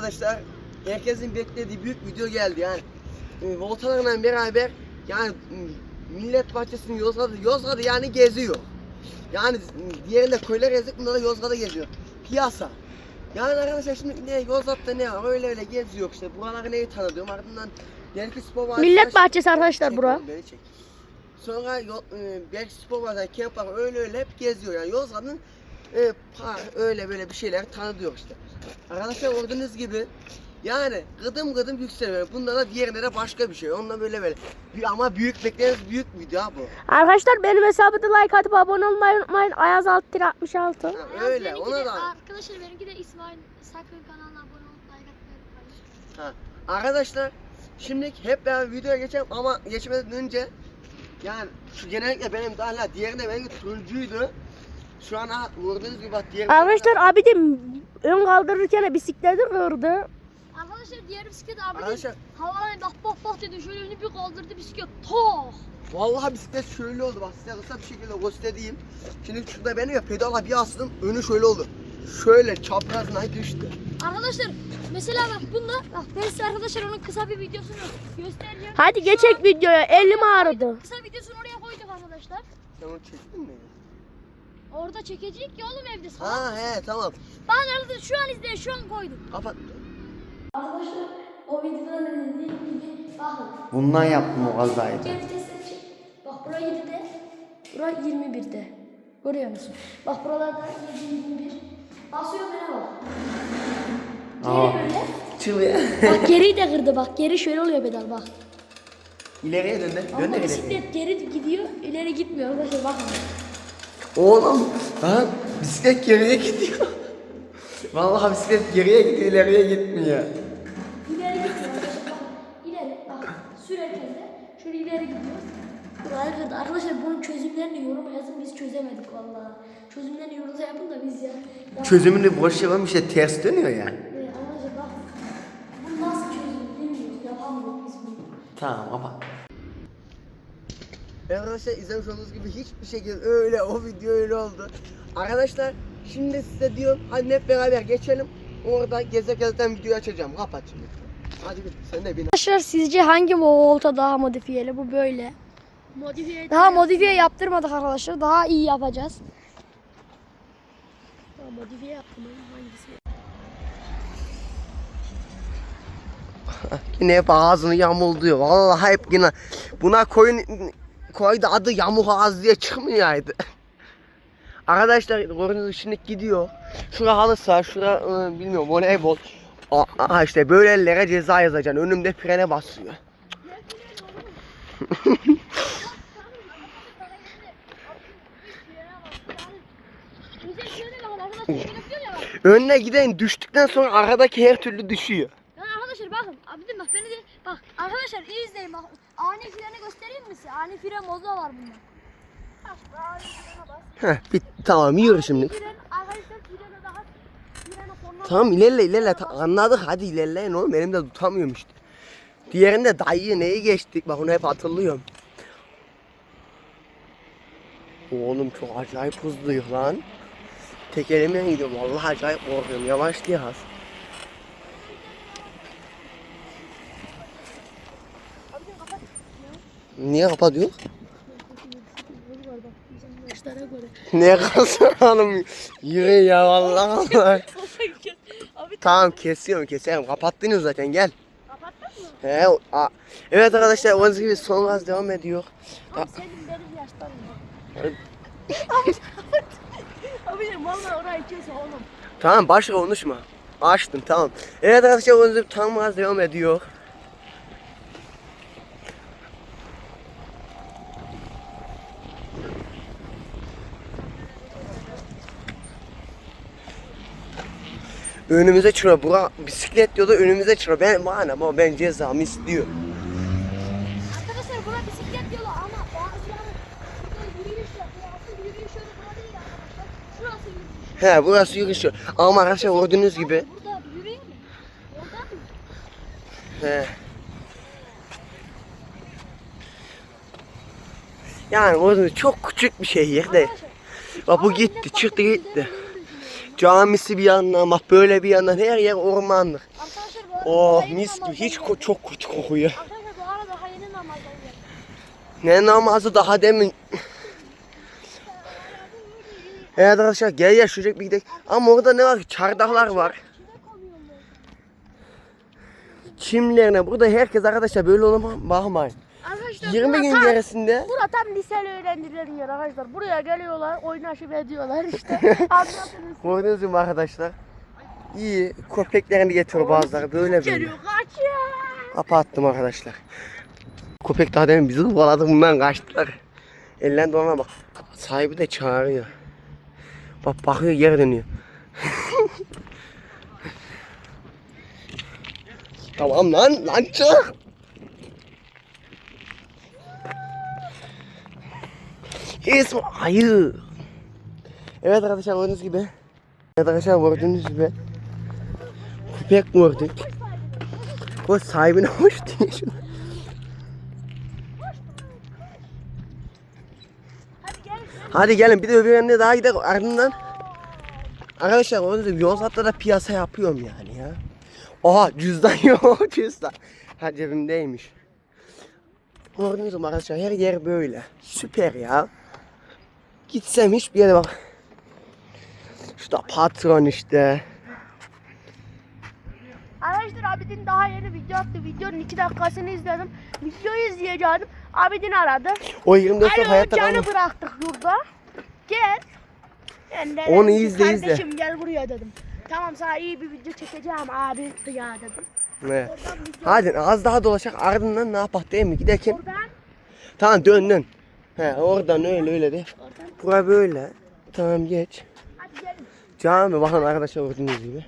arkadaşlar herkesin beklediği büyük video geldi yani. E, Voltalarla beraber yani m, millet bahçesini Yozgat'ı, Yozgat'ı yani geziyor. Yani m, diğerinde köyler gezdik bunda da Yozgat'ı geziyor. Piyasa. Yani arkadaşlar şimdi ne Yozgat'ta ne var öyle öyle geziyor işte buraları neyi tanıdım ardından belki spor var. Millet bahçesi arkadaşlar bura. oğlum, beni çek. Sonra yol, e, belki spor var, kamp var öyle öyle hep geziyor yani Yozgat'ın e, park öyle böyle bir şeyler tanıtıyor işte. Arkadaşlar gördüğünüz gibi yani gıdım gıdım yükseliyor. Bunda da diğerinde de başka bir şey. Onunla böyle böyle. Ama büyük beklediğiniz büyük video ha bu. Arkadaşlar benim hesabıma da like atıp abone olmayı unutmayın. Ayaz alt 66. Ha, öyle ona da. Arkadaşlar benimki de İsmail Sakın kanalına abone olup like atmayı unutmayın. Arkadaşlar şimdi hep beraber videoya geçelim ama geçmeden önce yani şu genellikle benim daha hala diğerinde benimki turuncuydu. Şu an ha, gördüğünüz gibi bak diğer Arkadaşlar abi de ön kaldırırken bisikleti kırdı. Arkadaşlar diğer bisiklet abi de Arkadaşlar havadan bak bak bak dedi şöyle önünü bir kaldırdı bisiklet toh. Vallahi bisiklet şöyle oldu bak size kısa bir şekilde göstereyim. Şimdi şurada benim ya pedala bir astım önü şöyle oldu. Şöyle çaprazına düştü. Arkadaşlar mesela bak bunda bak ben size arkadaşlar onun kısa bir videosunu göstereceğim. Hadi geçek videoya. Elim ağrıdı. Kısa videosunu oraya koyduk arkadaşlar. Sen onu çektin mi? Orada çekecek ya oğlum evde sana. Ha he tamam. Ben arada şu an izleyin şu an koydum. Kapat. Arkadaşlar o videoda ne dediğim gibi bakın. Bundan yaptım o kazayı. Çek. Bak bura 7'de. Bura 21'de. Görüyor musun? Bak buralarda 7 21. Basıyor bana bak. Aa. Geri böyle. Çılıyor. Bak geriyi de kırdı bak. Geri şöyle oluyor pedal bak. İleriye dön de. Dön de Ama ileriye. bisiklet geri gidiyor, ileri gitmiyor. Arkadaşlar bakın. Oğlum lan bisiklet geriye gidiyor. Vallahi bisiklet geriye gidiyor ileriye gitmiyor. İleri arkadaşlar bak. İleri bak. Sürerken de şöyle ileri gidiyor. Buraya kadar. Arkadaşlar bunun çözümlerini yoruma yazın. Biz çözemedik vallahi. Çözümlerini yorumda yapın da biz ya. ya Çözümünü boş yapalım işte ters dönüyor ya. Arkadaşlar bak. Bu nasıl çözüm bilmiyoruz. Yapamıyoruz biz bunu. Tamam kapat. Arkadaşlar izlemiş olduğunuz gibi hiçbir şekilde öyle o video öyle oldu. Arkadaşlar şimdi size diyorum hadi hep beraber geçelim. Orada geze gezden video açacağım. Kapat şimdi. Hadi bir sen de bin. Arkadaşlar sizce hangi volta daha modifiyeli? Bu böyle. Modifiye Daha modifiye yaptırmadık arkadaşlar. Daha iyi yapacağız. Daha modifiye yaptım. Hangisi? Yine hep ağzını yamulduyor. Vallahi hep yine buna koyun koydu adı yamuk ağız diye çıkmayaydı. Arkadaşlar gördüğünüz şimdi gidiyor. Şura halı saha, şura ıı, bilmiyorum voleybol. Aa, Aha işte böyle ellere ceza yazacaksın. Önümde frene basıyor. Önüne giden düştükten sonra aradaki her türlü düşüyor. Ya arkadaşlar bakın. Abi bak beni de bak arkadaşlar iyi izleyin bak. Ani freni göstereyim mi size? Ani fren modu da var bunda. Bak ani frene bas. Heh, bit tamam yürü şimdi. Fren arkadaşlar frene daha frene korna. Tamam ilerle ilerle Ta- anladık hadi ilerleyin oğlum benim de tutamıyorum işte. Diğerinde dayı neyi geçtik bak onu hep hatırlıyorum. Oğlum çok acayip hızlıyız lan. Tek elimle gidiyorum vallahi acayip korkuyorum yavaş diye az. Niye kapatıyor? Ne kalsın hanım? Yürü ya vallahi. Allah. tamam kesiyorum kesiyorum. Kapattınız zaten gel. Kapattın mı? He, a- evet arkadaşlar o gibi son gaz devam ediyor. Abi senin benim yaşlarım. Abi vallahi orayı kes oğlum. Tamam başka konuşma. Açtım tamam. Evet arkadaşlar o gibi tam gaz devam ediyor. Önümüze çıra bura bisiklet yolu önümüze çıra ben bana ama ben cezamı istiyor. Arkadaşlar bura bisiklet yolu ama bazı yani burada yürüyüş yapıyor. Aslında yürüyüş yolu bura değil arkadaşlar. Şurası yürüyüş. He burası yürüyüş yolu. Ama arkadaşlar gördüğünüz gibi Burada yürüyeyim mi? Oradan mı? He. Yani o çok küçük bir şehir de. Arkadaşlar, Bak bu gitti, çıktı gitti. Camisi bir yandan bak böyle bir yandan her yer ormanlık. Arkadaşlar bu arada Oh mis gibi namazdan hiç ko- geldim. çok kötü kokuyor. Arkadaşlar bu arada daha yeni namazdan geldim. Ne namazı daha demin. Evet arkadaşlar gel ya şuraya bir gidelim. Ama orada ne var? Çardaklar var. Çimlerine burada herkes arkadaşlar böyle ona bakmayın. Arkadaşlar 20 gün tam, gerisinde Bura tam liseli öğrencilerin yeri arkadaşlar. Buraya geliyorlar, oynaşıp ediyorlar işte. Anlatırız. gördüğünüz gibi arkadaşlar iyi köpeklerini getiriyor bazıları böyle böyle. Geliyor, kaçıyor. Kapattım arkadaşlar. Köpek daha demin bizi kovaladı bundan kaçtılar. Elden dolana bak. Sahibi de çağırıyor. Bak bakıyor geri dönüyor. tamam lan lan çık. İsmi ayı. Evet arkadaşlar gördüğünüz gibi. Evet arkadaşlar gördüğünüz gibi. Köpek gördük. Bu sahibine hoş diye şunu. Hadi gelin bir de öbür daha gidelim ardından. Arkadaşlar gördüğünüz gibi Yozgat'ta da piyasa yapıyorum yani ya. Oha cüzdan yok cüzdan. Ha cebimdeymiş. Gördüğünüz gibi arkadaşlar her yer böyle. Süper ya. Gitsem hiçbir yere bak. Şurada patron işte. Arkadaşlar Abidin daha yeni video attı. Videonun 2 dakikasını izledim. Videoyu izleyeceğim. Abidin aradı. O 24 saat hayatta kalmış. bıraktık yurda. Gel. De Onu ki, izle, izle. Kardeşim gel buraya dedim. Tamam sana iyi bir video çekeceğim abi ya dedim. Evet. Hadi az daha dolaşak ardından ne yapak değil mi? Giderken Oradan tamam dön dön. He oradan öyle öyle de. Bura böyle. Tamam geç. Cami bakın arkadaşlar gördüğünüz gibi.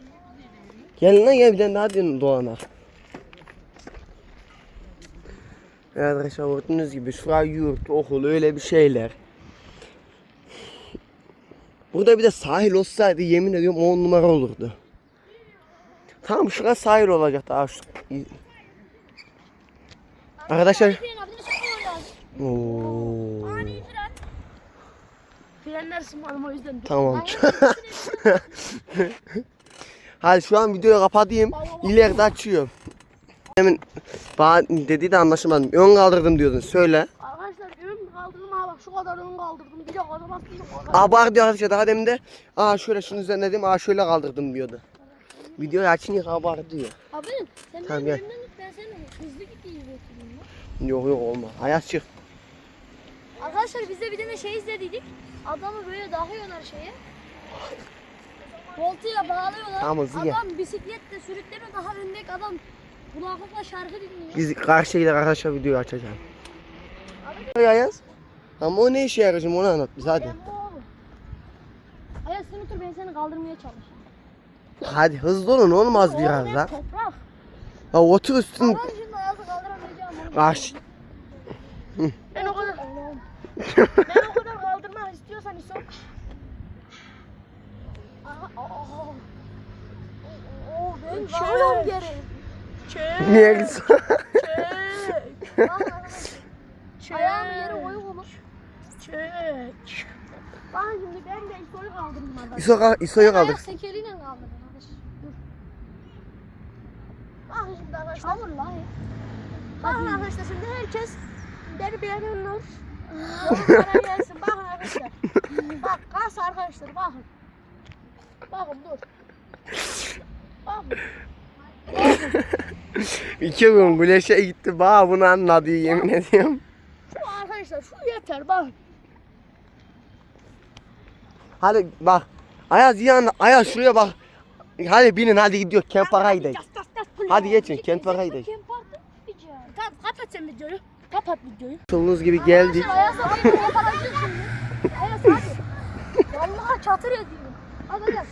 Gelin lan gel bir tane daha dön dolanak. Evet arkadaşlar gördüğünüz gibi şura yurt, okul öyle bir şeyler. Burada bir de sahil olsaydı yemin ediyorum 10 numara olurdu. Tamam şura sahil olacak daha şu. Arkadaşlar. Oo. Frenler sımalım o yüzden. Tamam. Hadi şu an videoyu kapatayım. İleride açıyorum. Demin bana dedi de anlaşılmadım. Ön kaldırdım diyordun. Söyle. Arkadaşlar ön kaldırdım ha bak şu kadar ön kaldırdım. Bir de kadar bastım. o kadar. Abar diyor arkadaşlar daha demin de. Aa şöyle şunu üzerine dedim. Aa şöyle kaldırdım diyordu. Videoyu açınca abar diyor. Abi sen Tamam, benim önümden git ben seni hızlı git götüreyim ya. Yok yok olmaz. Ayaz çık. Arkadaşlar biz de bir tane şey izlediydik. Adamı böyle dahıyorlar şeye. Voltaya bağlıyorlar. Tamam, hızlı gel. adam bisikletle sürükleme daha öndeki adam kulaklıkla şarkı dinliyor. Biz karşıyla arkadaşlar videoyu açacağım. Ayaz. Ama o ne işe yarayacağım onu anlat bize hadi. Ayaz sen otur ben seni kaldırmaya çalışayım. Hadi hızlı olun olmaz biraz Oğlum hep toprak. Ya otur üstün. Ben şimdi Ayaz'ı kaldıramayacağım. onu. Karşı. Ben o kadar. Ben o kadar kaldırmak istiyorsan İso. Aha, aha. Oo, ben varıyorum geri. Çek. Niye gitsin? Çek. Çek. Ayağımı yere koyup ama. Çek. Bak şimdi ben de İso'yu kaldırdım arkadaşlar. İso, İso'yu kaldır. Ayak sekeriyle kaldırdım arkadaşlar. Dur. Bak şimdi arkadaşlar. Çamur lan. Bakın arkadaşlar şimdi herkes beni beğenir. Yorumlara gelsin. Bakın arkadaşlar. Bak kas arkadaşlar bakın. Bakın dur. Bakın. İki gün güneşe gitti. Bana bunu anladı yemin ediyorum. Şu arkadaşlar şu yeter bakın. Hadi bak. Ayaz yan Ayaz şuraya bak. Hadi binin hadi gidiyor kent gidelim. Hadi geçin kent gidelim. Kim parkta gideceğim. Tamam kapat sen videoyu. Kapat videoyu. Olduğunuz gibi geldik. Ayaz abi yakalayacak şimdi. Ayaz hadi. Vallahi çatır ediyorum. Hadi gel.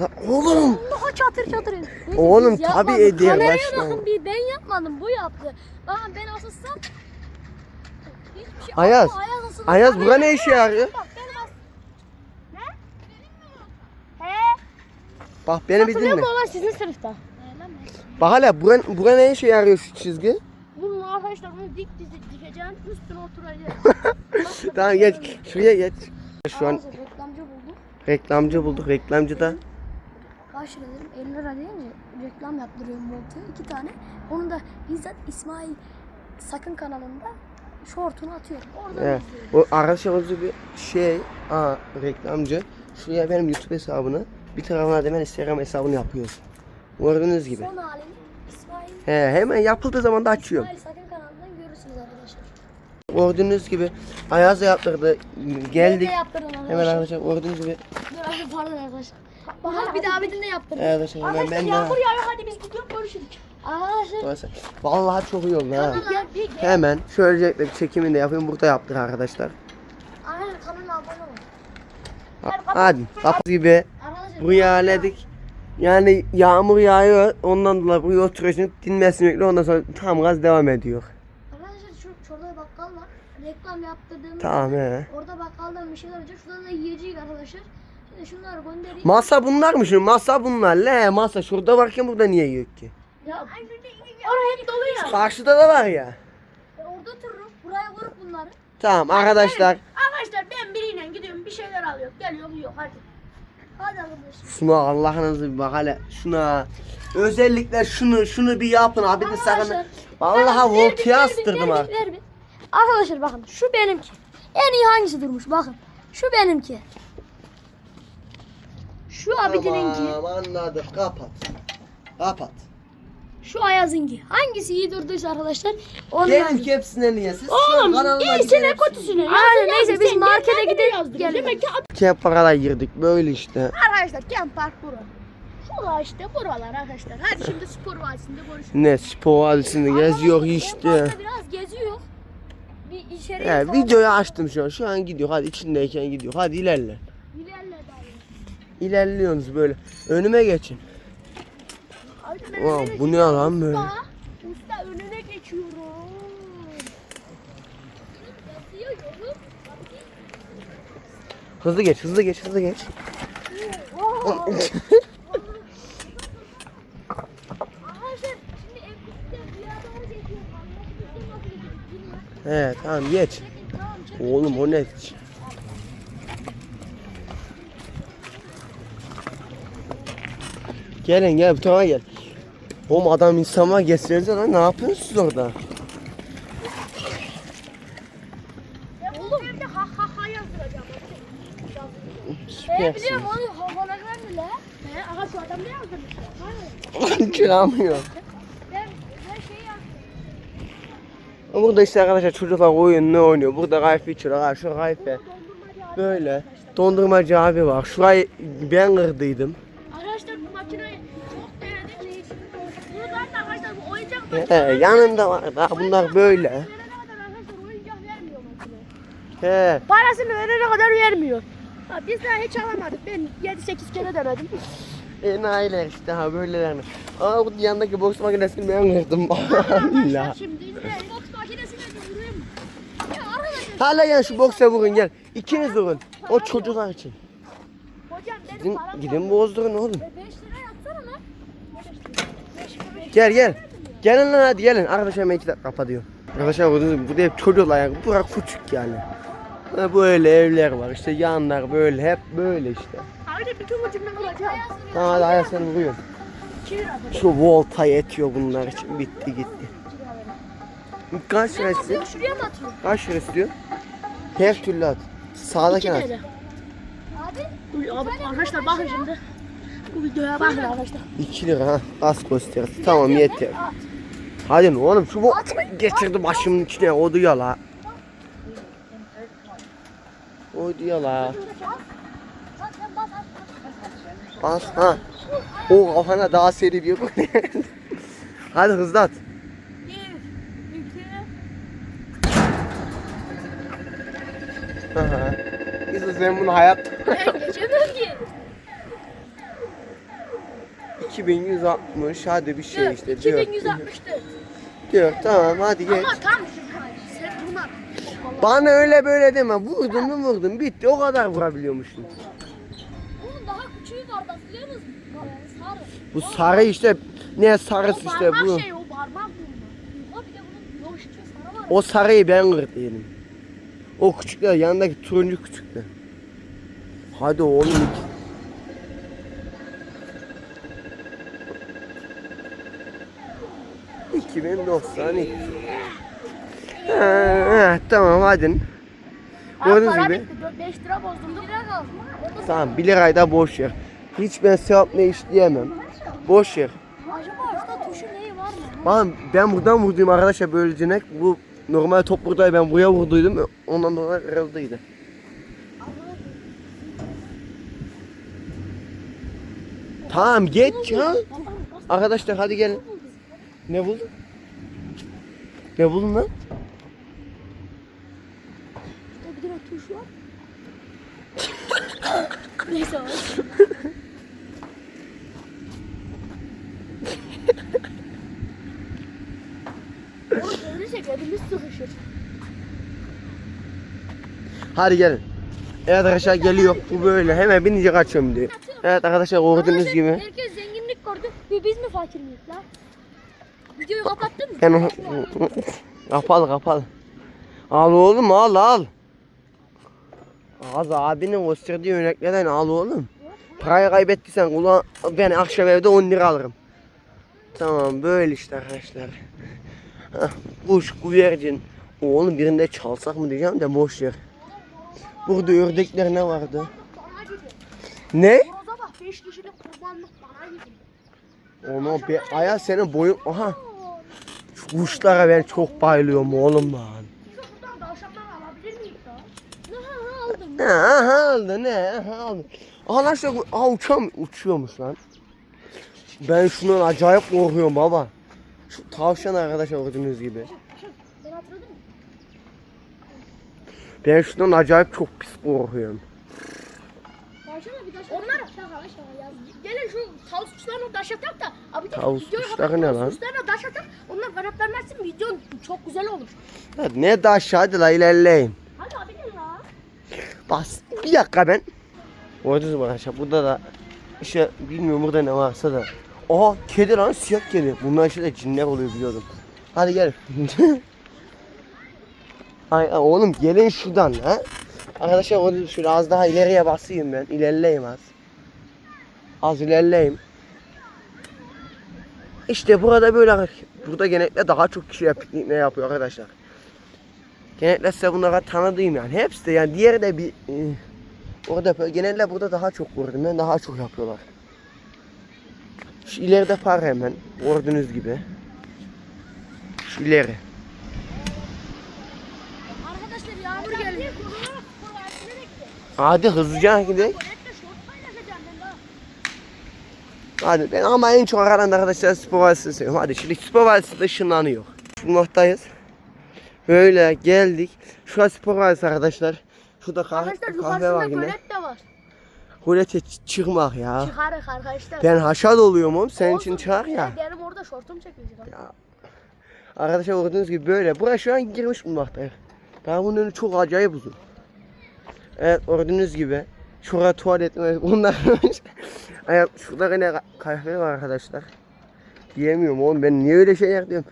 Lan oğlum. Vallahi çatır çatır. Neyse, Oğlum, biz tabii yapmadık. ediyor Kameraya bakın bir ben yapmadım bu yaptı. Bakın ben asılsam. Hiçbir şey Ayaz. Ama Ayaz asıldı. Ayaz bura ne işe yarıyor? Bak ben as. He. Bak beni bir Hatırlıyor musun olan sizin sınıfta? Bak hala bura, bura ne işe yarıyor şu çizgi? Bunun arkadaşlar bunu dik dizi dikeceğim üstüne oturacağım. Tamam geç. Şuraya geç. Şu an reklamcı bulduk. reklamcı bulduk. Reklamcı da Kaç lira dedim? 50 lira deyince reklam yaptırıyorum montu. iki tane. Onu da bizzat İsmail Sakın kanalında şortunu atıyorum. Oradan Evet. O arkadaşlarımızı bir şey, aa reklamcı. Şuraya benim YouTube hesabını, bir tarafına da ben Instagram hesabını yapıyoruz. Gördüğünüz gibi. Son halini İsmail, He, hemen yapıldığı zaman da açıyorum. İsmail Sakın kanalından görürsünüz arkadaşlar. Gördüğünüz gibi Ayaz da yaptırdı. Geldik. Ben de yaptırdım arkadaşlar. Hemen arkadaşlar gördüğünüz gibi. Dur pardon arkadaşlar. Bahar bir daha bir de yaptırdım. Arkadaşlar hemen ben de. yağmur yağıyor hadi biz gidiyoruz görüşürüz. Arkadaşlar Arkadaşlar, Vallahi çok iyi oldu ha. Gel bir gel. Hemen şöyle bir çekimini de yapayım. Burada yaptık arkadaşlar. arkadaşlar kanala abone olun. Ha- Hadi. Kapı gibi Arkadaşlar buraya halledik. Yani yağmur yağıyor. Ondan dolayı buraya oturuyorsun. Dinmesini bekliyor. Ondan sonra tam gaz devam ediyor. Arkadaşlar şu şurada bakkal var. Reklam yaptırdığımız Tamam he. Orada bakkaldan bir şeyler alacak. Şurada da yiyecek arkadaşlar. Şimdi şunları göndereyim. Masa bunlar mı şimdi? Masa bunlar. Le masa şurada varken burada niye yok ki? ya Orası hep dolu ya. Karşıda da var ya. ben orada otururum. Buraya vurup bunları. Tamam arkadaşlar. Arkadaşlar ben biriyle gidiyorum bir şeyler alıyorum. Geliyorum yok hadi. Şuna Allah'ınızı bir bak hele. Şuna. Özellikle şunu şunu bir yapın abi de sakın. Vallahi voltaya astırdım ha. Arkadaşlar bakın şu benimki. En iyi hangisi durmuş bakın. Şu benimki. Şu abidininki. Tamam anladık kapat. Kapat. Şu Ayaz'ınki. Hangisi iyi durduysa arkadaşlar onu Gelin yazın. hepsine niye? Siz Oğlum iyisine kötüsüne. Aynen neyse biz markete gidelim. Demek ki Kepakala girdik böyle işte. arkadaşlar Kent Park bura. Şura işte buralar arkadaşlar. Hadi şimdi spor vadisinde görüşürüz. Ne spor hadisini geziyor işte. biraz geziyor. Bir içeriye He, falan videoyu açtım şu an. Şu an gidiyor. Hadi içindeyken gidiyor. Hadi ilerle. ilerle dayı. İlerliyorsunuz böyle. Önüme geçin. Wow, bu ne lan böyle? Usta, usta önüne geçiyorum. Hızlı geç, hızlı geç, hızlı geç. Bilmiyorum. He tamam geç. Oğlum o ne? Gelin gel bu tarafa gel. Oğlum adam insan var geçsenize lan ne yapıyorsunuz siz orada? Oğlum ha ha ha yazdıracağım. Süpersin. biliyorum onu havalarlar bile. He, aha şu adam ne yazdırmış ya? Hayır. Çıramıyor. Ben, ben şey yaptım. Burada işte arkadaşlar çocuklar oyun ne oynuyor? Burada kayfe içiyorlar. Şu kayfe. Böyle. Dondurmacı abi var. Şurayı ben kırdıydım. He, yanında var. Daha bunlar böyle. He. Parasını verene kadar vermiyor. Ha, biz daha hiç alamadık. Ben 7-8 kere denedim. Enayiler işte ha böylelerini. Aa bu yandaki boks makinesini ben kırdım. Allah. Şimdi izle. Boks makinesine de vurayım. Ya arkadaşlar. Hala gel şu boksa vurun gel. İkiniz vurun. O çocuklar için. Hocam benim Gidin, param gidin bozdurun oğlum. 5 lira yatsana lan. Gel gel. Gelin lan hadi gelin. Arkadaşlar hemen iki dakika kapatıyor. Arkadaşlar bu burada hep çocuklar yani. Bura küçük yani. Böyle evler var işte yanlar böyle hep böyle işte. Abi bütün ucumdan alacağım. Tamam hadi ayağı sen vuruyorsun. 2 lira. Şu volta yetiyor bunlar için. Bitti gitti. Kaç lira istiyor? Şuraya mı atıyor? Kaç lira istiyor? Her türlü at. Sağdaki 2 at. Abi arkadaşlar bakın şimdi. Bu videoya bakın arkadaşlar. 2 lira ha. Az gösterisi. Tamam yeter. Hadi oğlum şu bu getirdi başımın içine o diyor la. O diyor la. bas ha. O kafana daha seri bir Hadi hızlı at. 1, 2, Aha. Yusuf sen bunu hayat geçemiyorum ki. 2160 hadi bir şey işte. 2164. Diyor tamam hadi geç. Ama tam şu Sen buna. Bana öyle böyle deme. Vurdun mu vurdun bitti o kadar vurabiliyormuşsun. Bunun daha küçüğü var bak biliyor musun? Sarı. Bu sarı işte ne sarısı O işte bu. şey o parmak vurma. Ha bir de bunun yoğuşçu sarı var. O sarıyı ben kırdım. O küçükler yanındaki turuncu küçükler. Hadi oğlum. 2092. Ha, tamam hadi. Gördüğünüz para gibi. bitti. 5 lira bozdum. 1 lira kaldı. Tamam 1 lirayı da boş ver. Hiç ben sevap ne işleyemem. Boş ver. Acaba şurada tuşu neyi var mı? Ben, ben buradan vurduydum arkadaşlar böylece bu normal top buradaydı ben buraya vurduydum ondan dolayı kırıldıydı. Tamam geç ya. Arkadaşlar hadi gelin. Ne buldun? Ne buldun lan? Şurada bir tane tuş var. Neyse o. Oğlum ölürsek elimiz sıkışır. Hadi gelin. Evet arkadaşlar geliyor. Bu böyle. Hemen binince kaçıyorum diyor. Evet arkadaşlar gördüğünüz gibi. Herkes zenginlik gördü. Bir biz mi fakir miyiz la? Videoyu kapattın mı? O... kapalı kapalı. Al oğlum al al. Az abinin gösterdiği örneklerden al oğlum. Parayı kaybettiysen ulan ben akşam evde 10 lira alırım. Tamam böyle işte arkadaşlar. Hah, kuş güvercin. Oğlum birinde çalsak mı diyeceğim de boş yer. Burada ördekler ne vardı? Ne? Horoza bak 5 kişilik kurbanlık bana gibi. Onu be aya senin boyun aha. Kuşlara ben çok bayılıyorum oğlum lan. Aha aldım. Ne aha aldı ne aha aldı. Bu- aha uçam uçuyormuş lan. Ben şundan acayip korkuyorum baba. Şu tavşan arkadaşlar gördüğünüz gibi. Ben hatırladım mı? Ben şundan acayip çok pis korkuyorum. Tavşana bir taş. Onlar- Şaka şaka yaz. Gelin şu tavus kuşlarına taş atak da. Abi de Tavus videoyu kuşları kapat, ne tavus lan? Kuşlarına taş atak. Onlar kanatlanmazsın videon çok güzel olur. Hadi ne de aşağıda la ilerleyin. Hadi abi gelin la. Bas bir dakika ben. Gördünüz mü arkadaşlar burada da işte bilmiyorum burada ne varsa da. Aha kedi lan siyah kedi. Bunlar işte de cinler oluyor biliyordum. Hadi gel. Ay ay, oğlum gelin şuradan ha. Arkadaşlar orada şöyle az daha ileriye basayım ben. İlerleyeyim az. Az ilerleyeyim. İşte burada böyle burada genellikle daha çok kişi piknik ne yapıyor arkadaşlar. Genellikle size bunlara tanıdığım yani. Hepsi de yani diğeri de bir e, orada. Genelde burada daha çok gördüm ben daha çok yapıyorlar. Şu ileride par hemen gördüğünüz gibi. Şu ileri. Arkadaşlar yağmur geliyor. Hadi hızlıca gidelim. Hadi ben ama en çok aradan arkadaşlar spor valisi seviyorum. Hadi şimdi spor valisi de ışınlanıyor. Bulmaktayız. Böyle geldik. Şurası spor valisi arkadaşlar. Şurada kahve, Arkadaşlar kahve var yine. gölet de var. Kulete ç- çıkmak ya. Çıkarık arkadaşlar. Ben haşat oluyorum oğlum. Senin Olsun. için çıkar ya. Benim orada şortum çekildi. Ya. Arkadaşlar gördüğünüz gibi böyle. Buraya şu an girmiş bulmaktayız. Daha bunun önü çok acayip uzun. Evet gördüğünüz gibi. Şurada tuvalet var. Bunlar evet, şurada yine ka- kahve var arkadaşlar. Diyemiyorum oğlum ben niye öyle şeyler diyorum.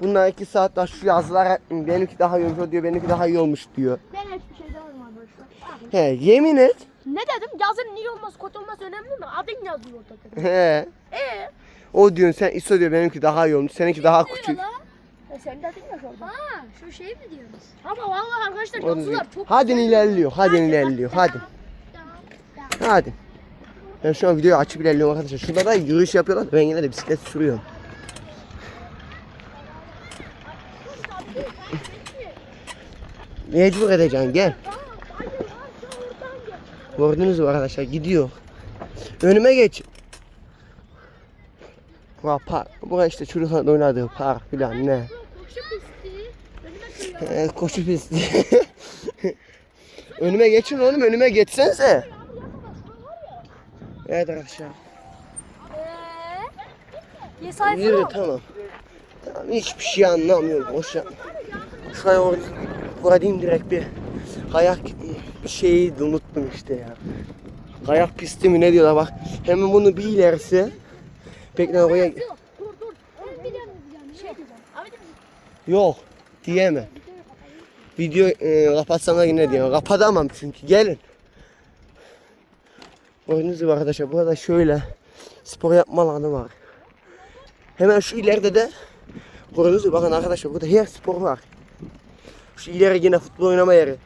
Bunlar iki saat daha şu yazılar benimki daha iyi olmuş diyor, benimki daha iyi olmuş diyor. Ben hiçbir şey demedim arkadaşlar. He yemin et. Ne dedim? Yazın iyi olması kötü olması önemli mi? Adın yazıyor orada. He. Eee? O diyorsun sen ISO diyor benimki daha iyi olmuş, seninki daha küçük. E sen dedin ya şurada. Ha şu şey mi diyorsunuz? Ama vallahi arkadaşlar yazılar çok Hadi ilerliyor, hadi ilerliyor, hadi. Hadi. Ben şu an videoyu açıp ilerliyorum arkadaşlar. Şurada da yürüyüş yapıyorlar. Ben yine de bisiklet sürüyorum. Mecbur edeceksin gel. Gördünüz mü arkadaşlar gidiyor. Önüme geç. Bura park. Bura işte çocukların oynadığı park filan ne. Koşu pisti. Önüme geçin oğlum önüme geçsenize. Evet arkadaşlar. Sayfa Yürü tamam. Tamam hiçbir şey anlamıyorum. Boş yapma. Şuraya or uğradayım direkt bir kayak bir şeyi unuttum işte ya. Kayak pisti mi ne diyorlar bak. Hemen bunu bir ilerisi. Bekle oraya. Diyeceğim. Şey Yok diyemem. Video e, kapatsana yine diyemem. Kapatamam çünkü gelin. Gördüğünüz arkadaşlar burada şöyle spor yapma alanı var. Hemen şu ileride de gördüğünüz bakın arkadaşlar burada her spor var. Şu ileri yine futbol oynama yeri.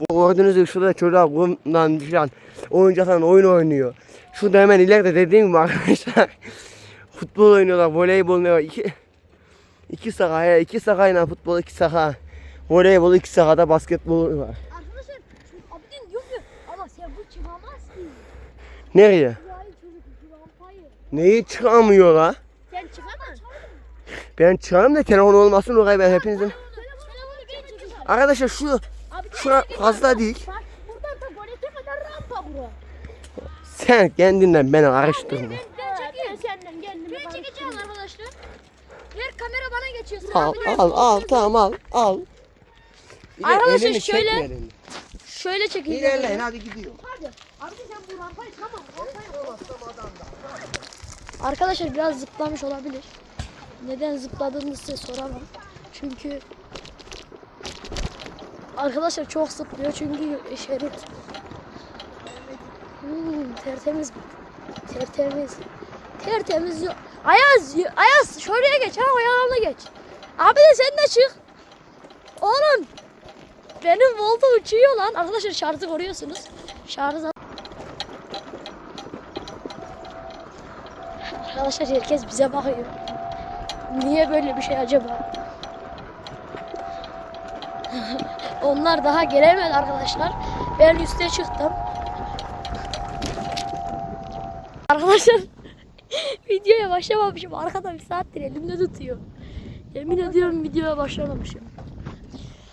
Bu gördüğünüz gibi şurada çocuklar kumdan falan oyuncaktan oyun oynuyor. Şurada hemen ileride dediğim gibi arkadaşlar futbol oynuyorlar, voleybol oynuyorlar. İki, iki saha, ya, iki sahayla futbol, iki saha. Voleybol, iki sahada basketbol var. Arkadaşlar şu Abidin diyor ki ama sen bu çıkamaz ki. Nereye? Neyi çıkamıyor la? Sen çıkamaz. Ben çıkarım da telefon olmasın oraya ben hepinizin. Arkadaşlar şu şura fazla değil. Bak buradan da golete kadar rampa bura. Sen kendinden beni karıştırma. Ben Ben çekeyim. senden kendimi Ben çekeceğim arkadaşlar. Ver kamera bana geçiyor. Al al al tamam al al. Arkadaşlar şöyle-. Şöyle çekeyim. İlerleyin hadi gidiyor. Hadi. Arkadaşlar biraz zıplamış olabilir. Neden zıpladığını size soramam. Çünkü Arkadaşlar çok zıplıyor çünkü şerit. Hmm, tertemiz. Tertemiz. Tertemiz. yok. Ayaz, Ayaz şuraya geç ha ayağına geç. Abi de sen de çık. Oğlum. Benim volta uçuyor lan. Arkadaşlar şarjı koruyorsunuz. Şarjı Arkadaşlar herkes bize bakıyor. Niye böyle bir şey acaba? Onlar daha gelemedi arkadaşlar. Ben üste çıktım. Arkadaşlar videoya başlamamışım. Arkada bir saattir elimde tutuyor. Yemin ediyorum videoya başlamamışım.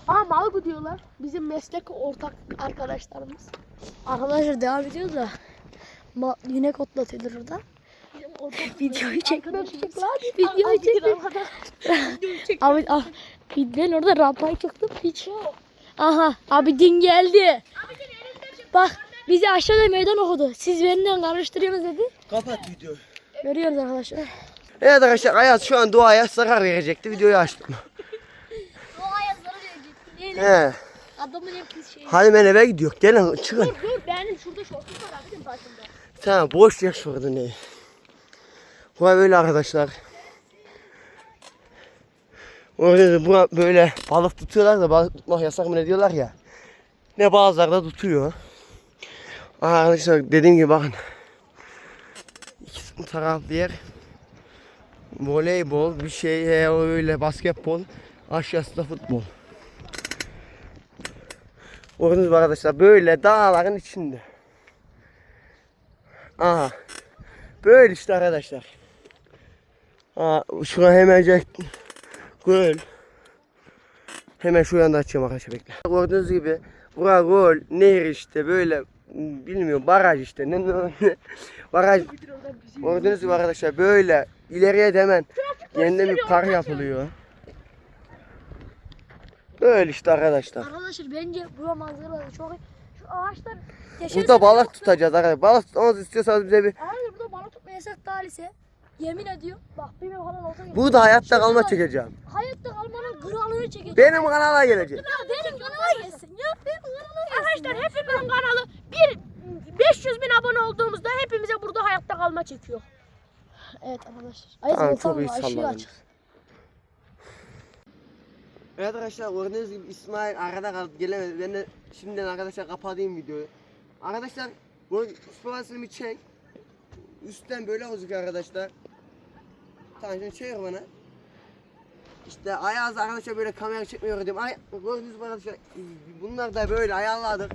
Aa Malgu diyorlar. Bizim meslek ortak arkadaşlarımız. Arkadaşlar devam ediyoruz da ma- yine otlatıyordur orada. Videoyu çekmek için. Videoyu çekmek Abi ah, ben orada rampaya çıktım hiç. Aha abi din geldi. Bak bizi aşağıda meydan okudu. Siz benden karıştırıyorsunuz dedi. Kapat videoyu. Görüyoruz arkadaşlar. Evet arkadaşlar Ayaz şu an doğaya zarar verecekti. Videoyu açtım. O ayazları verecek. He. Adamın hep şey. Hadi ben eve gidiyor. Gelin çıkın. Dur dur benim şurada şortum var abicim başımda. Tamam boş yer şurada ne? Bu böyle arkadaşlar. Orada da bura böyle balık tutuyorlar da balık tutmak yasak mı ne diyorlar ya. Ne bazıları da tutuyor. Aa, Arkadaşlar dediğim gibi bakın. İki taraflı yer. Voleybol bir şey öyle basketbol. Aşağısı da futbol. Gördünüz mü arkadaşlar böyle dağların içinde. Aha. Böyle işte arkadaşlar. Aa, şuraya hemencek göl. Hemen şu yanda açıyorum arkadaşlar bekle. Gördüğünüz gibi bura göl, nehir işte böyle bilmiyorum baraj işte. Ne, ne, baraj. Gördüğünüz gibi arkadaşlar böyle ileriye de hemen yeniden bir kar yapılıyor. Böyle işte arkadaşlar. Arkadaşlar bence bu manzaraları çok iyi. Şu ağaçlar Burada balık tutacağız arkadaşlar. Balık tutmamızı istiyorsanız bize bir Arkadaşlar burada balık tutma yasak talise. Yemin ediyorum. Bak benim kanal olsa Burada hayatta kalma çekeceğim. Hayatta kalmanın kralını çekeceğim. Benim kanala gelecek. Ya benim kanala gelsin ya. Benim kanala gelsin. Arkadaşlar hepimizin kanalı bir 500 bin abone olduğumuzda hepimize burada hayatta kalma çekiyor. Evet arkadaşlar. Ay Tamam, çok iyi var, ışığı salladın. açık. Evet arkadaşlar gördüğünüz gibi İsmail arada kaldı gelemedi. Ben de şimdiden arkadaşlar kapatayım videoyu. Arkadaşlar bu spasını bir çek. Üstten böyle gözüküyor arkadaşlar. Şimdi çevir bana. İşte Ayaz arkadaşlar böyle kamera çekmiyor dedim. Ay, gördüğünüz gibi arkadaşlar bunlar da böyle ayarladık.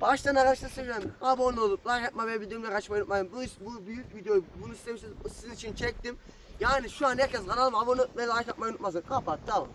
Baştan arkadaşlar söylüyorum. Abone olup like yapmayı ve bildirimleri açmayı unutmayın. Bu, bu büyük videoyu bunu sizin için çektim. Yani şu an herkes kanalıma abone olup ve like yapmayı unutmasın. Kapat tamam.